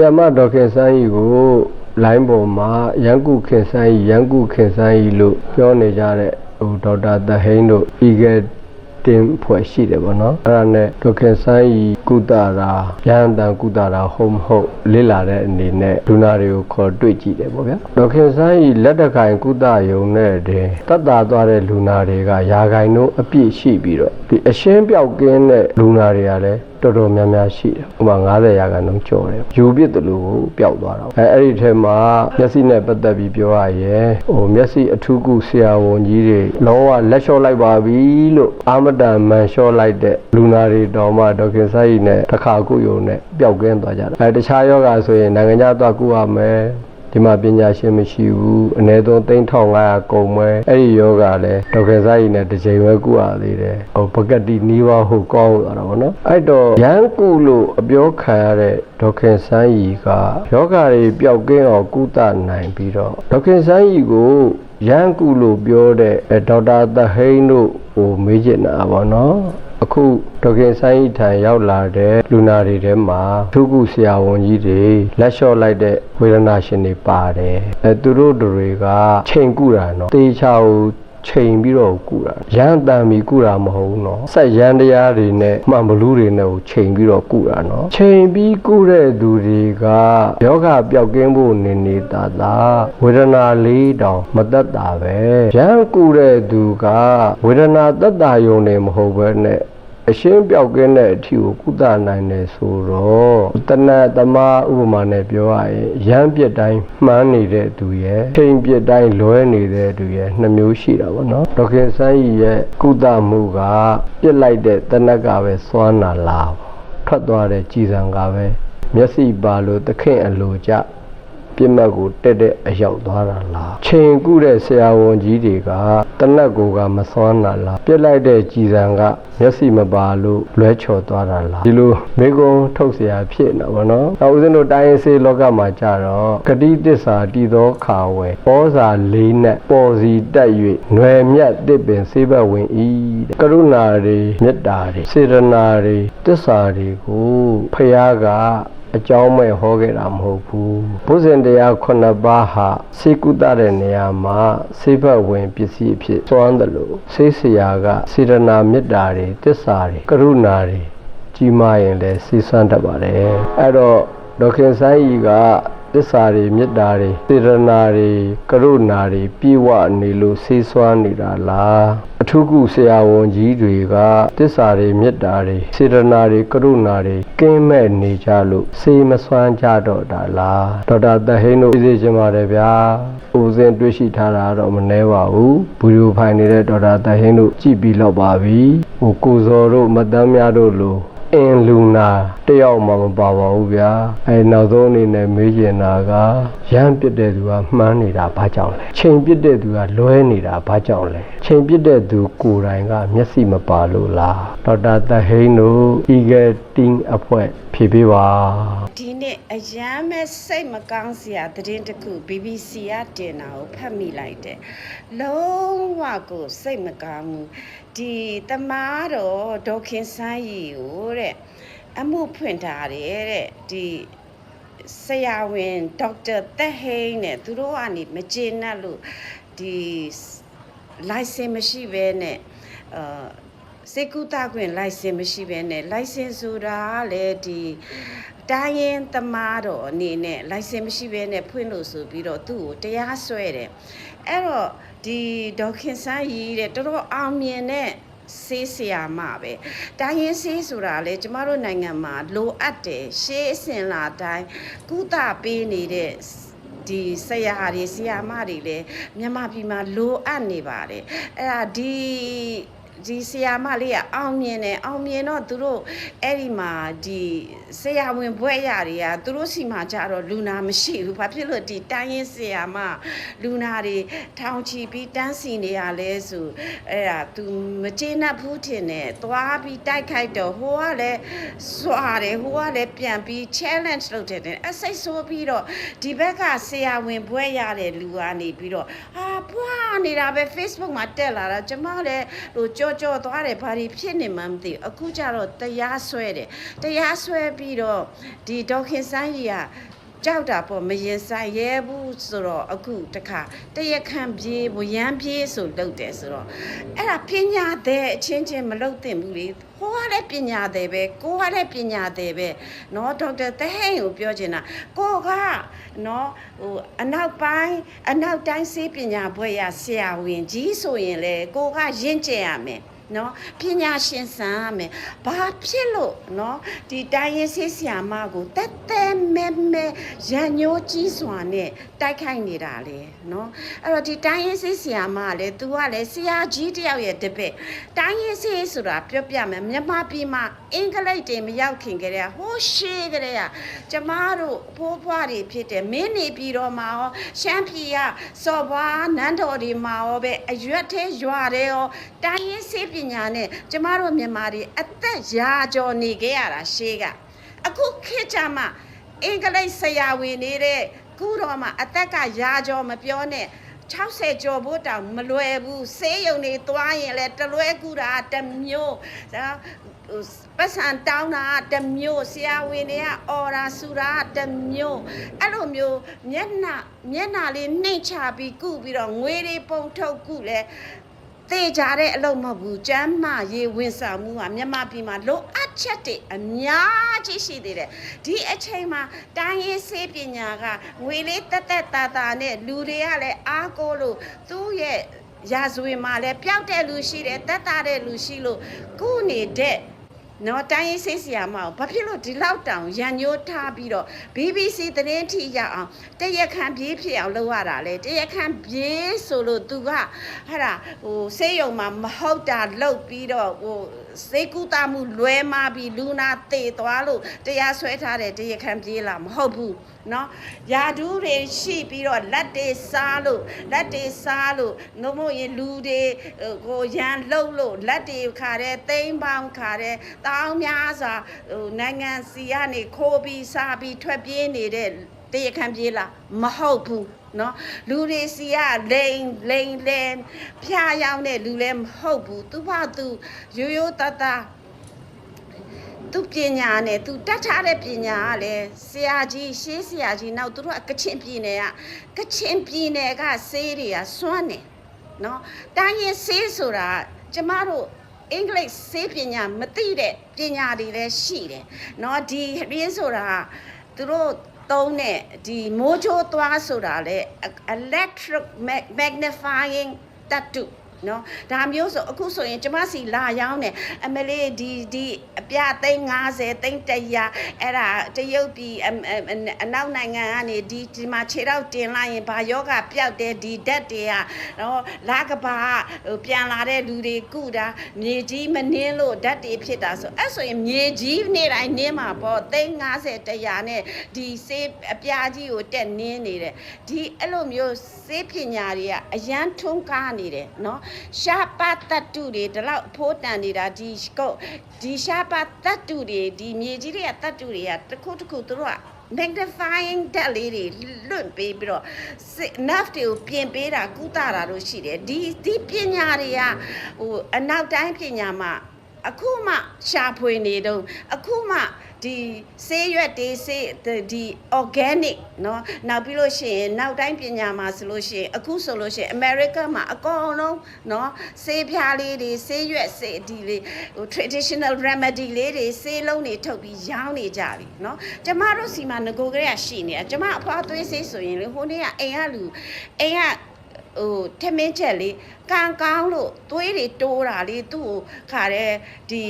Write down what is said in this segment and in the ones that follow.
ဆီယမဒေါက်ခင်စန်းကြီးကိုလိုင်းပေါ်မှာရန်ကုခင်စန်းကြီးရန်ကုခင်စန်းကြီးလို့ပြောနေကြတဲ့ဟိုဒေါက်တာသဟိန်းတို့ဤကဲတင်ဖွဲ့ရှိတယ်ဗောနော်အဲ့ဒါနဲ့ဒေါက်ခင်စန်းကြီးကုသတာရဟန္တန်ကုသတာဟုတ်မဟုတ်လေ့လာတဲ့အနေနဲ့ဒုနာတွေကိုခေါ်တွေ့ကြည့်တယ်ဗောဗျာဒေါက်ခင်စန်းကြီးလက်တကင်ကုသယုံနဲ့တည်းတတ်တာသွားတဲ့လူနာတွေကယာဂိုင်တို့အပြည့်ရှိပြီးတော့ဒီအရှင်းပြောက်ကင်းတဲ့လူနာတွေကလည်း တော်တော်များများရှိတယ်။ဥပမာ90ရာခိုင်နှုန်းကျော်တယ်။ယူပစ်တယ်လို့ပျောက်သွားတာ။အဲအဲ့ဒီထဲမှာမျက်စိနဲ့ပတ်သက်ပြီးပြောရရင်ဟိုမျက်စိအထူးကုဆရာဝန်ကြီးတွေလုံးဝလက်လျှော့လိုက်ပါပြီလို့အာမတန်မန်လျှော့လိုက်တဲ့လူနာတွေတော်မှဒေါက်ခင်ဆိုင်ကြီးနဲ့တစ်ခါကုယုံနဲ့ပျောက်ကင်းသွားကြတာ။အဲတခြားယောဂဆိုရင်နိုင်ငံခြားသွားကုရမယ်။ ဒီမှာပညာရှင်မရှိဘူးအနည်းဆုံး3500ကုန်မဲအဲ့ဒီယောဂလည်းဒေါက်ခင်ဆိုင်ကြီးနဲ့တစ်ချိန်ပဲကုရသေးတယ်ဟိုပကတိနီးပါးဟုတ်ကောင်းသွားတာဗောနော်အဲ့တော့ရန်ကုလို့အပြောခံရတဲ့ဒေါက်ခင်ဆိုင်ကြီးကယောဂတွေပျောက်ကင်းအောင်ကုသနိုင်ပြီးတော့ဒေါက်ခင်ဆိုင်ကြီးကိုရန်ကုလို့ပြောတဲ့အဲဒေါက်တာသဟိန်းတို့ဟိုမေးချင်တာဗောနော် အခုဒေါခင်ဆိုင်ထံရောက်လာတဲ့လူနာတွေထဲမှာသူကုဆရာဝန်ကြီးတွေလက်လျှော့လိုက်တဲ့ဝေဒနာရှင်တွေပါတယ်အဲသူတို့တွေကချိန်ကုတာနော်တေချာကို ချိန်ပြီးတော့ကုတာရန်တန်ပြီးကုတာမဟုတ်ဘူးနော်ဆက်ရန်တရားတွေနဲ့မှန်ဘလူးတွေနဲ့ကိုချိန်ပြီးတော့ကုတာနော်ချိန်ပြီးကုတဲ့သူတွေကယောဂပျောက်ကင်းဖို့နေနေတာသာဝေဒနာလေးတောင်မသက်တာပဲရန်ကုတဲ့သူကဝေဒနာသက်တာယုံနေမဟုတ်ဘဲနဲ့ အရှင်းပြောက်ကင်းတဲ့အထီကိုကုသနိုင်တယ်ဆိုတော့တဏှာတမဥပမာနဲ့ပြောရရင်ရမ်းပြစ်တိုင်းမှန်းနေတဲ့သူရဲ့ချိန်ပြစ်တိုင်းလွဲနေတဲ့သူရဲ့နှစ်မျိုးရှိတာပေါ့နော်ဒေါခင်ဆန်းကြီးရဲ့ကုသမှုကပြစ်လိုက်တဲ့တဏှကပဲစွမ်းနာလားထွက်သွားတဲ့ကြည်စံကပဲမျက်စိပါလို့သခင်အလိုကြ ပြစ်မှတ်ကိုတက်တဲ့အရောက်သွားတာလားချိန်ကုတဲ့ဆရာဝန်ကြီးတွေကတနက်ကိုကမစွမ်းတာလားပြစ်လိုက်တဲ့ကြည်စံကမျက်စိမပါလို့လွဲချော်သွားတာလားဒီလိုမိကုံထုတ်เสียဖြစ်နေပါတော့။နောက်ဦးဇင်းတို့တိုင်းရေးစေးလောကမှာကြတော့ဂတိတစ္ဆာတည်သောခါဝယ်ပောဇာလေးနဲ့ပေါ်စီတက်၍ຫນွယ်မြတ်တစ်ပင်စေဘဝင်ဤတဲ့ကရုဏာတွေမေတ္တာတွေစေရနာတွေတစ္ဆာတွေကိုဖခင်က အကြောင်းမဲ့ဟောခဲ့တာမဟုတ်ဘူးဘုဇင်တရား9ပါးဟာစေကုသတဲ့နေရာမှာစေဘတ်ဝင်ပစ္စည်းအဖြစ်သွမ်းတယ်လို့စေဆရာကစေရနာမေတ္တာတွေတစ္ဆာတွေကရုဏာတွေကြီးမားရင်လည်းစီစမ်းတတ်ပါတယ်အဲ့တော့ဒေါခင်ဆိုင်ကြီးက တစ္ဆာတွေမေတ္တာတွေစေရနာတွေကရုဏာတွေပြည့်ဝနေလို့ဆေးဆွမ်းနေတာလားအထုကုဆရာဝန်ကြီးတွေကတစ္ဆာတွေမေတ္တာတွေစေရနာတွေကရုဏာတွေကင်းမဲ့နေကြလို့ဆေးမဆွမ်းကြတော့တာလားဒေါက်တာတဟိန်းတို့သိစေချင်ပါတယ်ဗျာဦးစင်တွေ့ရှိထားတာတော့မနှဲပါဘူးဘူရီယိုဖိုင်နေတဲ့ဒေါက်တာတဟိန်းတို့ကြည့်ပြီးတော့ပါပြီဟိုကိုဇော်တို့မတန်းများတို့လို အင်းလူနာတယောက်မှမပါပါဘူးဗျာအဲနောက်ဆုံးအနေနဲ့မေးချင်တာကရမ်းပြစ်တဲ့သူကမှန်းနေတာဘာကြောင့်လဲချိန်ပြစ်တဲ့သူကလွဲနေတာဘာကြောင့်လဲချိန်ပြစ်တဲ့သူကိုယ်တိုင်ကမျက်စိမပါလို့လားဒေါက်တာတဟိန်းတို့ဤ ကတင်းအဖွဲ့ဖြေပေးပါဒီနေ့အရန်မဲ့စိတ်မကောင်းစရာသတင်းတစ်ခု BBC ကတင်တာကိုဖတ်မိလိုက်တယ်လုံးဝကိုစိတ်မကောင်းဘူးဒီတမားတော်ဒေါခင်ဆန်းကြီးကိုတဲ့အမှုဖွင့်ထားတယ်တဲ့ဒီဆရာဝန်ဒေါက်တာသက်ဟိန်းနဲ့သူတို့ကနေမကျေနပ်လို့ဒီ license မရှိဘဲနဲ့အာ စေကုသခွင့် license မရှိဘဲနဲ့ license ဆိုတာကလည်းဒီတိုင်းရင်သမားတော်အနေနဲ့ license မရှိဘဲနဲ့ဖွင့်လို့ဆိုပြီးတော့သူ့ကိုတရားစွဲတယ်အဲ့တော့ဒီဒေါက်ခင်ဆန်းကြီးတဲ့တော်တော်အောင်မြင်တဲ့ဆေးဆရာမပဲတိုင်းရင်ဆေးဆိုတာလေကျမတို့နိုင်ငံမှာလိုအပ်တယ်ရှေးအစဉ်လာတိုင်းကုသပေးနေတဲ့ဒီဆရာတွေဆရာမတွေလည်းမြန်မာပြည်မှာလိုအပ်နေပါတယ်အဲ့ဒါဒီ ဒီဆရာမလေးကအောင်မြင်တယ်အောင်မြင်တော့သူတို့အဲ့ဒီမှာဒီဆရာဝန်ဘွဲ့ရတွေကသူတို့စီမှာကြတော့လူနာမရှိဘူးဘာဖြစ်လို့ဒီတိုင်းရင်ဆရာမလူနာတွေထောင်ချီပြီးတန်းစီနေရလဲဆိုအဲ့ဒါ तू မကျေနပ်ဘူးထင်တယ်သွားပြီးတိုက်ခိုက်တော့ဟိုကလည်းစွာတယ်ဟိုကလည်းပြန်ပြီး challenge လုပ်တယ်တဲ့အစိတ်ဆိုးပြီးတော့ဒီဘက်ကဆရာဝန်ဘွဲ့ရတဲ့လူကနေပြီးတော့ဟာဖွာနေတာပဲ Facebook မှာတက်လာတာကျမလည်းဟိုကြောကြောသွားတယ်ဘာတွေဖြစ်နေမှန်းမသိဘူးအခုကျတော့တရားစွဲတယ်တရားစွဲပြီးတော့ဒီဒေါက်ခင်စန်းကြီးကကြောက်တာပေါ့မရင်ဆိုင်ရဲဘူးဆိုတော့အခုတခါတရခံပြေးဝရမ်းပြေးဆိုလုပ်တယ်ဆိုတော့အဲ့ဒါပညာတဲ့အချင်းချင်းမလုပ်သင့်ဘူးလေ ဟိုကလည်းပညာတဲ့ပဲကိုကလည်းပညာတဲ့ပဲเนาะဒေါက်တာတဟိန်ကိုပြောချင်တာကိုကเนาะဟိုအနောက်ပိုင်းအနောက်တိုင်းစေးပညာဘွဲ့ရဆရာဝန်ကြီးဆိုရင်လေကိုကရင့်ကျက်ရမယ် နော်ပညာရှင်ဆန်ရမယ်ဘာဖြစ်လို့နော်ဒီတိုင်းရင်းဆေးဆရာမကိုတက်တက်မဲမဲရန်ညိုးကြီးစွာနဲ့တိုက်ခိုက်နေတာလေနော်အဲ့တော့ဒီတိုင်းရင်းဆေးဆရာမကလည်း तू ကလည်းဆရာကြီးတယောက်ရဲ့တပည့်တိုင်းရင်းဆေးဆိုတာပြောပြမယ်မြန်မာပြည်မှာအင်္ဂလိပ်တွေမရောက်ခင်ကတည်းကဟိုးရှေးကတည်းကကျမတို့ဖိုးဖွားတွေဖြစ်တယ်မင်းနေပြည်တော်မှာရောရှမ်းပြည်ကစော်ဘွားနန်းတော်တွေမှာရောပဲအရွက်သေးရွာတယ်ရောတိုင်းရင်းဆေးပညာနဲ့ကျမတို့မြန်မာတွေအသက်ရာကျော်နေခဲ့ရတာရှေးကအခုခေတ်ကြမှာအင်္ဂလိပ်ဆရာဝန်နေတဲ့ခုတော့မှအသက်ကရာကျော်မပြောနဲ့60ကျော်ဖို့တောင်မလွယ်ဘူးဆေးရုံတွေသွားရင်လည်းတလွဲကူတာတစ်မျိုးဒါဟိုပတ်စံတောင်းတာတစ်မျိုးဆရာဝန်တွေကအော်ရာဆူတာတစ်မျိုးအဲ့လိုမျိုးမျက်နှာမျက်နှာလေးနှိမ့်ချပြီးကုပြီးတော့ငွေတွေပုံထုတ်ကုလဲ တေကြတဲ့အလုပ်မဟုတ်ဘူးကျမ်းမာရေးဝန်ဆောင်မှုကမြန်မာပြည်မှာလိုအပ်ချက်တွေအများကြီးရှိသေးတယ်ဒီအချိန်မှာတိုင်းရင်းစေးပညာကငွေလေးတက်တက်တာတာနဲ့လူတွေကလည်းအားကိုးလို့သူ့ရဲ့ရာဇဝင်မှာလည်းပျောက်တဲ့လူရှိတယ်တက်တာတဲ့လူရှိလို့ကုနေတဲ့ နော်တိုင်းရေးဆေးဆရာမအောင်ဘာဖြစ်လို့ဒီလောက်တောင်ရန်ညိုးထားပြီးတော့ BBC သတင်းထိရအောင်တရခန့်ပြေးဖြစ်အောင်လုပ်ရတာလေတရခန့်ပြေးဆိုလို့သူကဟဲ့ဒါဟိုဆေးရုံမှာမဟုတ်တာလုပ်ပြီးတော့ဟို စေကူတာမှုလွဲမာပြီးလူနာတေသွားလို့တရားဆွဲထားတဲ့တရခန့်ပြေးလာမဟုတ်ဘူးเนาะယာဒူးတွေရှိပြီးတော့လက်တွေစားလို့လက်တွေစားလို့နှုတ်မို့ရင်လူတွေဟိုကိုရန်လှုပ်လို့လက်တွေခါတဲ့သိမ်းပေါင်းခါတဲ့တောင်းများစွာဟိုနိုင်ငံစီကနေခိုးပြီးစားပြီးထွက်ပြေးနေတဲ့တရခန့်ပြေးလာမဟုတ်ဘူး နော်လူတွေစီကလိန်လိန်လန်ဖျားရောင်းတဲ့လူလည်းမဟုတ်ဘူးသူ့ဘာသူရိုးရိုးသားသားသူပညာနဲ့သူတတ်ထားတဲ့ပညာကလည်းဆရာကြီးရှေးဆရာကြီးနောက်သူတို့ကကချင်ပြည်နယ်ကကချင်ပြည်နယ်ကဆေးတွေကစွန့်နေနော်တိုင်းရင်ဆေးဆိုတာကျမတို့အင်္ဂလိပ်ဆေးပညာမသိတဲ့ပညာတွေလည်းရှိတယ်နော်ဒီရင်းဆိုတာသူတို့ သုံးတဲ့ဒီမိုးချိုးသွားဆိုတာလေ electric magnifying tattoo နော်ဒါမျိုးဆိုအခုဆိုရင်ကျမစီလာရောင်းတယ်အမလေးဒီဒီအပြသိန်း90သိန်း100အဲ့ဒါတရုတ်ပြည်အအအနောက်နိုင်ငံကနေဒီဒီမှာခြေတော့တင်လိုက်ရင်ဘာယောဂပျောက်တယ်ဒီဓာတ်တွေကနော်လာကဘာဟိုပြန်လာတဲ့လူတွေကုတာမြေကြီးမနှင်းလို့ဓာတ်တွေဖြစ်တာဆိုအဲ့ဆိုရင်မြေကြီးနေ့တိုင်းနင်းမှာပေါ့သိန်း90 100နဲ့ဒီဆေးအပြားကြီးကိုတက်နင်းနေတယ်ဒီအဲ့လိုမျိုးဆေးပညာတွေကအရန်ထွန်းကားနေတယ်နော်ရှားပါတတုတွေဒီလောက်အဖိုးတန်နေတာဒီကုတ်ဒီရှားပါတတုတွေဒီမြေကြီးတွေကတတုတွေကတစ်ခုတစ်ခုသူတို့က magnifying တက်လေးတွေလွတ်ပေးပြီးတော့ nerve တွေကိုပြင်ပေးတာကုသတာတို့ရှိတယ်ဒီဒီပညာတွေကဟိုအနောက်တိုင်းပညာမှာအခုမှရှာဖွေနေတော့အခုမှ ဒီဆေးရွက်တွေဆေးဒီ organic เนาะနောက်ပြီးလို့ရှိရင်နောက်တိုင်းပညာမှာဆိုလို့ရှိရင်အခုဆိုလို့ရှိရင် America မှာအကုန်လုံးเนาะဆေးဖြားလေးတွေဆေးရွက်ဆေးဒီလေးဟို traditional remedy လေးတွေဆေးလုံးတွေထုတ်ပြီးရောင်းနေကြပြီเนาะကျမတို့စီမှာငကိုကလေးကရှိနေတာကျမအဖွားသွေးဆေးဆိုရင်လေဟိုနေ့ကအိမ်ကလူအိမ်က ဟိုထမင်းချက်လေးကန်ကောင်းလို့သွေးတွေတိုးတာလေးသူ့ကိုခါတဲ့ဒီ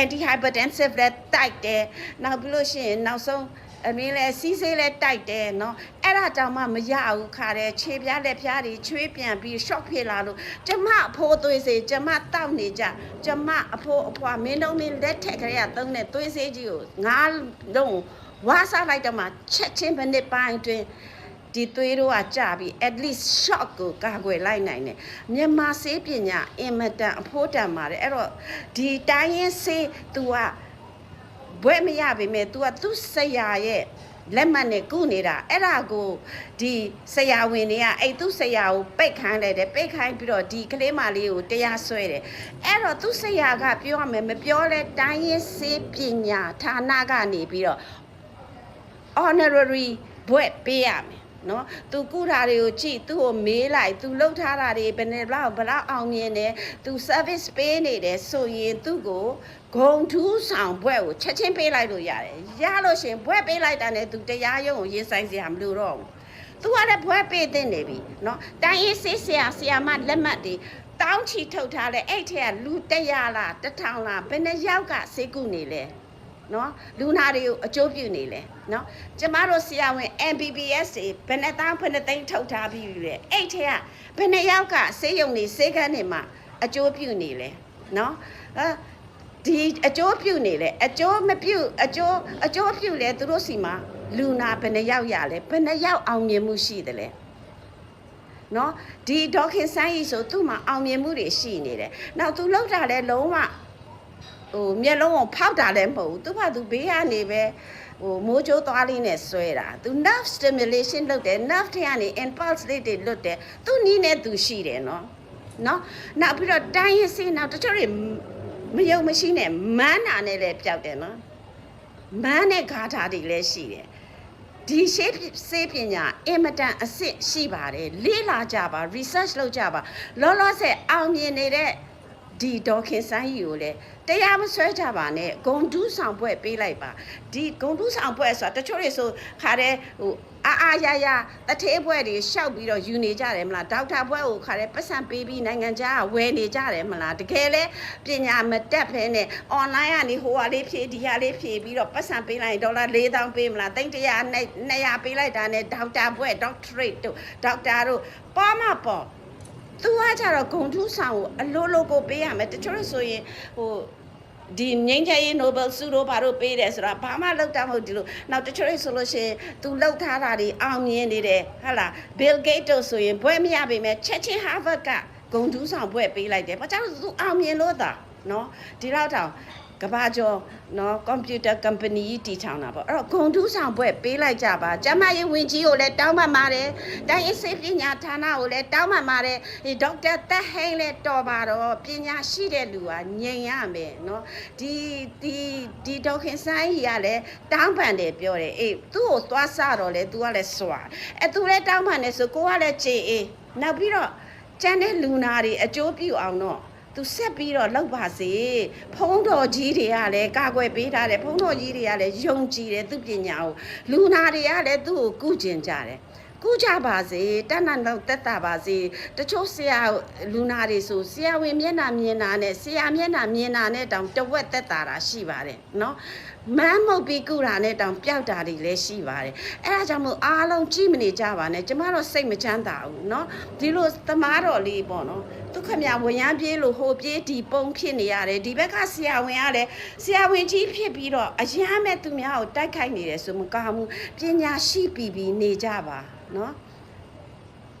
anti hypertensive လက်တိုက်တယ်နောက်ပြီးလို့ရှိရင်နောက်ဆုံးအမင်းလဲစီးဆေးလဲတိုက်တယ်နော်အဲ့ဒါတောင်မှမရဘူးခါတဲ့ခြေပြားလက်ပြားတွေချွေးပြန်ပြီး shock ဖြစ်လာလို့ကျမအဖိုးသွေးစေကျမတောက်နေကြကျမအဖိုးအဖွာမင်းတို့မင်းလက်ထက်ကလေးကသုံးတဲ့သွေးစေးကြီးကိုငါလုံးဝါစားလိုက်တော့မှချက်ချင်းမနစ်ပိုင်းအတွင်း ဒီသွေးတို့ကကြပြီး at least shock ကိုကာကွယ်လိုက်နိုင်တယ်မြန်မာဆေးပညာအင်မတန်အဖို့တန်ပါတယ်အဲ့တော့ဒီတိုင်းရင်းဆေး तू ကဘွဲ့မရပေမဲ့ तू ကသူ့ဆရာရဲ့လက်မှတ်နဲ့ကုနေတာအဲ့ဒါကိုဒီဆရာဝန်တွေကအဲ့သူ့ဆရာကိုပိတ်ခိုင်းလိုက်တယ်ပိတ်ခိုင်းပြီးတော့ဒီကလေးမလေးကိုတရားစွဲတယ်အဲ့တော့သူ့ဆရာကပြောရမယ်မပြောလဲတိုင်းရင်းဆေးပညာဌာနကနေပြီးတော့ honorary ဘွဲ့ပေးရမယ် နော်။ तू ကုတာတွေကိုကြည့် तू ကိုမေးလိုက် तू လုပ်ထားတာတွေဘယ်နဲ့ဘလောက်ဘလောက်အောင်မြင်တယ် तू service ပေးနေတယ်ဆိုရင် तू ကိုဂုံထူးဆောင်ဘွဲ့ကိုချက်ချင်းပေးလိုက်လို့ရတယ်။ရလို့ရှင်ဘွဲ့ပေးလိုက်တာနဲ့ तू တရားရုံးကိုရင်ဆိုင်စရာမလိုတော့ဘူး။ तू ကလည်းဘွဲ့ပေးတင်နေပြီနော်။တိုင်းရေးဆေးဆရာဆရာမလက်မှတ်တွေတောင်းချီထုတ်ထားတဲ့အဲ့ထက်ကလူ100လား1000လားဘယ်နှယောက်ကဈေးကုနေလဲ။ နော်လူနာတွေကိုအကျိုးပြုနေလဲနော်ကျမတို့ဆရာဝန် MBBS တွေဘယ်နဲ့သားဘယ်နဲ့သိန်းထုတ်ထားပြီးယူလဲအဲ့ထက်ကဘယ်နဲ့ယောက်ကဆေးရုံတွေဆေးခန်းတွေမှာအကျိုးပြုနေလဲနော်အဲဒီအကျိုးပြုနေလဲအကျိုးမပြုအကျိုးအကျိုးပြုလဲသူတို့စီမှာလူနာဘယ်နဲ့ယောက်ရလဲဘယ်နဲ့ယောက်အောင်မြင်မှုရှိတယ်လဲနော်ဒီဒေါခင်ဆန်းကြီးဆိုသူ့မှာအောင်မြင်မှုတွေရှိနေတယ်။နောက်သူလောက်တာလဲလုံးဝ ဟိုမျက်လုံးကိုဖောက်တာလည်းမဟုတ်ဘူးသူ့ဘာသူဘေးကနေပဲဟိုမိုးကြိုးသွားလေးနဲ့ဆွဲတာသူ nerve stimulation လုပ်တယ် nerve တွေကနေ impulse လေးတွေလွတ်တယ်သူနီးနဲ့သူရှိတယ်နော်နော်နောက်ပြီးတော့တိုင်းရင်းစင်းနောက်တချို့တွေမယုံမရှိနဲ့မန်းနာနဲ့လည်းပျောက်တယ်နော်မန်းနဲ့ဂါထာတွေလည်းရှိတယ်ဒီရှေးစေးပညာအင်မတန်အစ်စ်ရှိပါတယ်လေ့လာကြပါ research လုပ်ကြပါလောလောဆယ်အောင်မြင်နေတဲ့ ဒီဒေါခင်ဆိုင်ကြီးကိုလည်းတရားမဆွဲကြပါနဲ့ဂုံတူးဆောင်ပွဲပေးလိုက်ပါဒီဂုံတူးဆောင်ပွဲဆိုတာတချို့တွေဆိုခါတဲ့ဟိုအာအာရရတထေးပွဲတွေရှောက်ပြီးတော့ယူနေကြတယ်မလားဒေါက်တာပွဲကိုခါတဲ့ပတ်စံပေးပြီးနိုင်ငံခြားကဝယ်နေကြတယ်မလားတကယ်လဲပညာမတက်ဖဲနဲ့ online ကနေဟိုဟာလေးဖြည့်ဒီဟာလေးဖြည့်ပြီးတော့ပတ်စံပေးလိုက်ရင်ဒေါ်လာ4000ပေးမလားသိန်း100နဲ့200ပေးလိုက်တာနဲ့ဒေါက်တာပွဲ doctorate တို့ဒေါက်တာတို့ပေါ်မှာပေါ့ သူကကြတော့ဂုံထူးဆောင်ကိုအလိုလိုကိုပေးရမယ်တချို့လို့ဆိုရင်ဟိုဒီငိမ့်ချရေး Nobel ဆုတို့ဘာတို့ပေးတယ်ဆိုတာဘာမှလောက်တာမဟုတ်ဒီလိုနောက်တချို့တွေဆိုလို့ရှိရင် तू လောက်ထားတာတွေအောင်မြင်နေတယ်ဟာလား Bill Gates တို့ဆိုရင်ဘွဲမရပေမဲ့ချက်ချင်း Harvard ကဂုံထူးဆောင်ဘွဲပေးလိုက်တယ်ဘာကြောင့်လဲ तू အောင်မြင်လို့သာနော်ဒီလောက်တောင် ကဘာကျော်နော်ကွန်ပျူတာကုမ္ပဏီကြီးတည်ထောင်တာပေါ့အဲ့တော့ဂုံထူးဆောင်ဘွဲပေးလိုက်ကြပါကျမရေးဝင်ကြီးကိုလည်းတောင်းပန်ပါတယ်တိုင်းအစိပညာဌာနကိုလည်းတောင်းပန်ပါတယ်ဒီဒေါက်တာတက်ဟိန်းလည်းတော်ပါတော့ပညာရှိတဲ့လူကငြိမ်ရမယ်နော်ဒီဒီဒီဒေါက်ခင်ဆိုင်ကြီးကလည်းတောင်းပန်တယ်ပြောတယ်အေးသူ့ကိုသွားစတော့လေ तू ကလည်းစွာအဲ तू လည်းတောင်းပန်တယ်ဆိုကိုကလည်းကြေအေးနောက်ပြီးတော့ကျန်တဲ့လူနာတွေအကျိုးပြုအောင်တော့ သူဆက်ပြီးတော့လောက်ပါစေဖုံးတော်ကြီးတွေကလည်းကာကွယ်ပေးထားတယ်ဖုံးတော်ကြီးတွေကလည်းယုံကြည်တယ်သူပညာကိုလူနာတွေကလည်းသူ့ကိုကုကျင်ကြတယ်ကုကြပါစေတဏ္ဍလောက်တက်တာပါစေတချို့ဆရာလူနာတွေဆိုဆရာဝင်မျက်နှာမြင်တာနဲ့ဆရာမျက်နှာမြင်တာနဲ့တောင်တဝက်တက်တာတာရှိပါတယ်နော်မမ်းမုတ်ပြီးကုတာနဲ့တောင်ပျောက်တာတွေလည်းရှိပါတယ်အဲဒါကြောင့်မို့အားလုံးကြည့်မနေကြပါနဲ့ကျမတို့စိတ်မချမ်းသာဘူးเนาะဒီလိုသမားတော်လေးပေါ့နော် ဒုက္ခမြဝင်ရမ်းပြေးလို့ဟိုပြေးဒီပုံဖြစ်နေရတယ်ဒီဘက်ကဆရာဝန်ကလည်းဆရာဝန်ကြီးဖြစ်ပြီးတော့အရမ်းမဲ့သူများကိုတိုက်ခိုက်နေတယ်ဆိုမကောင်းဘူးပညာရှိပြီးပြီးနေကြပါနော်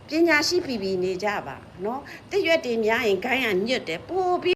ပညာရှိပြီးပြီးနေကြပါနော်တရွက်တွေများရင်ဂိုင်းကညွတ်တယ်ပို့ပြီး